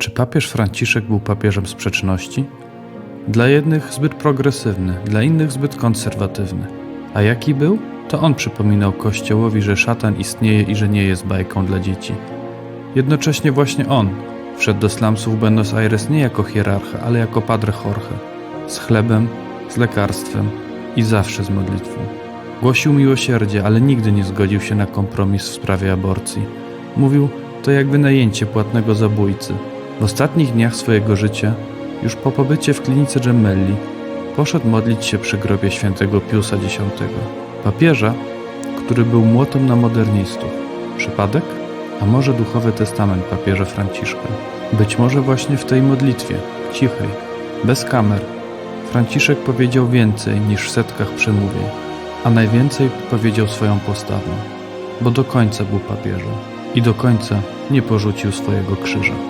Czy papież Franciszek był papieżem sprzeczności? Dla jednych zbyt progresywny, dla innych zbyt konserwatywny. A jaki był? To on przypominał Kościołowi, że szatan istnieje i że nie jest bajką dla dzieci. Jednocześnie właśnie on wszedł do slumsów Buenos Aires nie jako hierarcha, ale jako padre Jorge. Z chlebem, z lekarstwem i zawsze z modlitwą. Głosił miłosierdzie, ale nigdy nie zgodził się na kompromis w sprawie aborcji. Mówił, to jak wynajęcie płatnego zabójcy. W ostatnich dniach swojego życia, już po pobycie w klinice Gemelli, poszedł modlić się przy grobie świętego Piusa X, papieża, który był młotem na modernistów. Przypadek? A może duchowy testament papieża Franciszka? Być może właśnie w tej modlitwie, cichej, bez kamer, Franciszek powiedział więcej niż w setkach przemówień, a najwięcej powiedział swoją postawą, bo do końca był papieżem i do końca nie porzucił swojego krzyża.